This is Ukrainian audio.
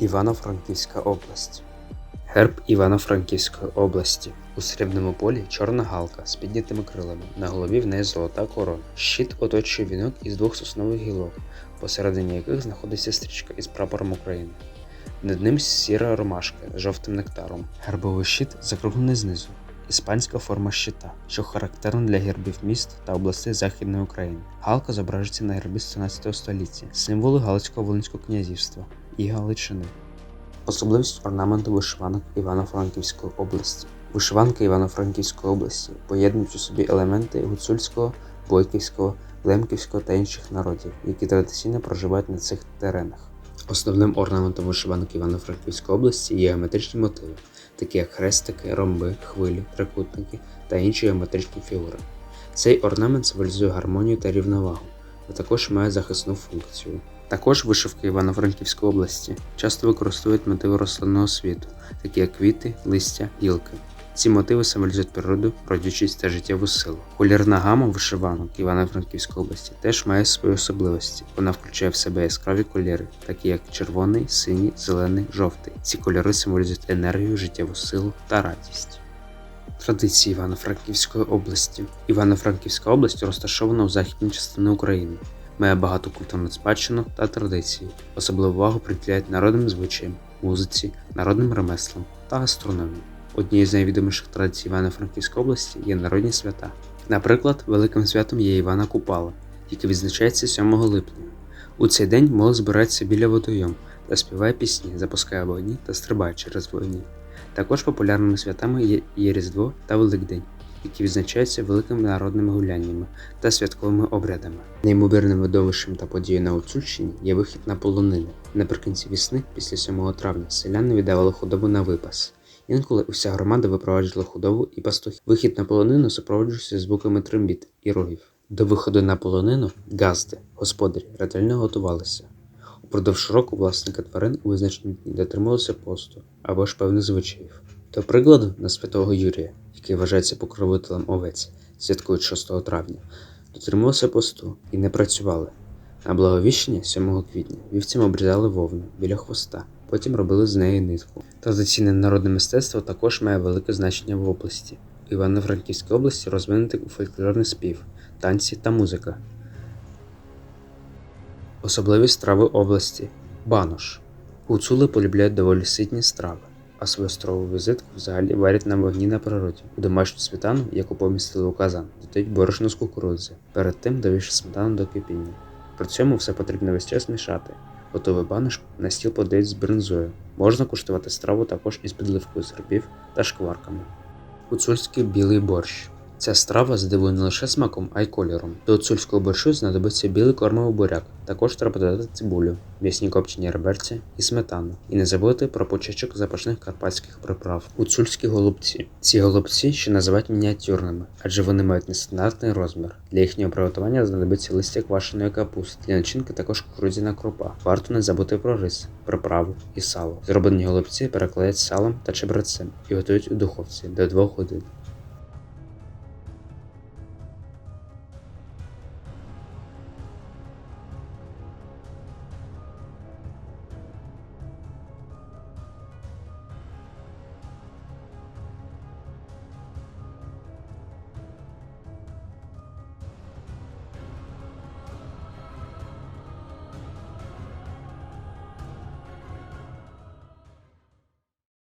Івано-Франківська область. Герб Івано-Франківської області. У срібному полі чорна галка з піднятими крилами. На голові в неї золота корона. Щит оточує вінок із двох соснових гілок, посередині яких знаходиться стрічка із прапором України. Над ним сіра ромашка з жовтим нектаром. Гербовий щит закруглений знизу. Іспанська форма щита, що характерна для гербів міст та областей Західної України. Галка зображується на гербі з 13 століття, символи Галицького Волинського князівства і Галичини. Особливість орнаменту вишиванок Івано-Франківської області. Вишиванки Івано-Франківської області поєднують у собі елементи гуцульського, бойківського, лемківського та інших народів, які традиційно проживають на цих теренах. Основним орнаментом вишиванки Івано-Франківської області є геометричні мотиви, такі як хрестики, ромби, хвилі, трикутники та інші геометричні фігури. Цей орнамент символізує гармонію та рівновагу, а також має захисну функцію. Також вишивки Івано-Франківської області часто використовують мотиви рослинного світу, такі як квіти, листя, гілки. Ці мотиви символізують природу, родючість та життєву силу. Колірна гама вишиванок Івано-Франківської області теж має свої особливості. Вона включає в себе яскраві кольори, такі як червоний, синій, зелений, жовтий. Ці кольори символізують енергію, життєву силу та радість. Традиції Івано-Франківської області. Івано-Франківська область розташована у західній частині України. Має багату культурну спадщину та традиції. Особливу увагу приділяють народним звичаям, музиці, народним ремеслам та гастрономії. Однією з найвідоміших традицій Івано-Франківської області є народні свята. Наприклад, великим святом є Івана Купала, яке відзначається 7 липня. У цей день молодь збирається біля водойом та співає пісні, запускає вогні та стрибає через вогні. Також популярними святами є, Різдво та Великдень, які відзначаються великими народними гуляннями та святковими обрядами. Неймовірним видовищем та подією на Гуцульщині є вихід на полонини. Наприкінці весни, після 7 травня, селяни віддавали худобу на випас. Інколи уся громада випроваджувала худобу і пастухів. Вихід на полонину супроводжувався звуками трембіт і рогів. До виходу на полонину газди, господарі, ретельно готувалися. Упродовж року власники тварин у визначені дні дотримувалися посту або ж певних звичаїв. До прикладу, на святого Юрія, який вважається покровителем овець, святкують 6 травня, дотримувалися посту і не працювали. На благовіщення 7 квітня вівцям обрізали вовну біля хвоста, потім робили з неї нитку. Традиційне народне мистецтво також має велике значення в області. У Івано-Франківській області розвинутий фольклорний спів, танці та музика. Особливість страви області банош. Гуцули полюбляють доволі ситні страви, а свою страву візитку взагалі варять на вогні на природі. У домашню сметану, яку помістили у казан, додають борошно з кукурудзи. Перед тим довівши сметану до кипіння. При цьому все потрібно весь час мішати. Готовий банош на стіл подають з бринзою. Можна куштувати страву також із підливкою з грибів та шкварками. Гуцульський білий борщ. Ця страва здивує не лише смаком, а й кольором. До гуцульського борщу знадобиться білий кормовий буряк. Також треба додати цибулю, м'ясні копчені реберці і сметану. І не забути про почечок запашних карпатських приправ. Гуцульські голубці. Ці голубці ще називають мініатюрними, адже вони мають нестандартний розмір. Для їхнього приготування знадобиться листя квашеної капусти. Для начинки також кукурудзяна крупа. Варто не забути про рис, приправу і сало. Зроблені голубці перекладають салом та чебрецем і готують у духовці до 2 годин.